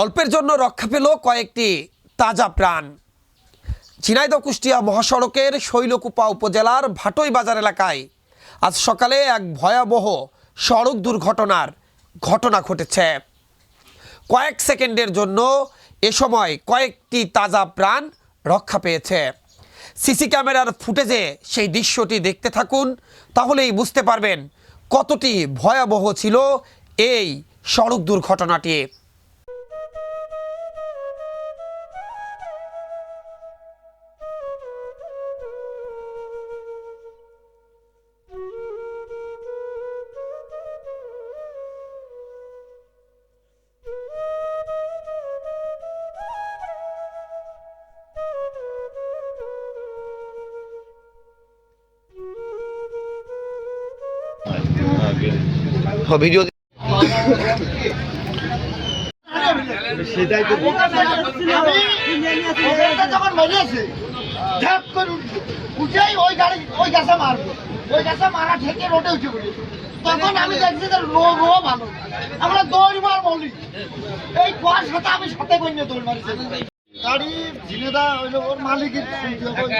অল্পের জন্য রক্ষা পেল কয়েকটি তাজা প্রাণ। ঝিনাইদহ কুষ্টিয়া মহাসড়কের শৈলকুপা উপজেলার ভাটই বাজার এলাকায় আজ সকালে এক ভয়াবহ সড়ক দুর্ঘটনার ঘটনা ঘটেছে। কয়েক সেকেন্ডের জন্য এ সময় কয়েকটি তাজা প্রাণ রক্ষা পেয়েছে। সিসি ক্যামেরার ফুটেজে সেই দৃশ্যটি দেখতে থাকুন, তাহলেই বুঝতে পারবেন কতটি ভয়াবহ ছিল এই সড়ক দুর্ঘটনাটি। ভিডিও সেটাই তো যখন মেরেছে ঝাপ করে উঠেই ওই গাড়ি ওই গাছে মারবো। ওই গাছে মারা ঠেকে রোডে উঠে পড়ি। তখন আমি দেখছি যে লো ভালো। আমরা দৌড় মার বলি। এই কুয়ার সাথে আমি সাথে কন্যা দৌড় মারিছি গাড়ি ওই ওর মালিকের। শুনতে হবে।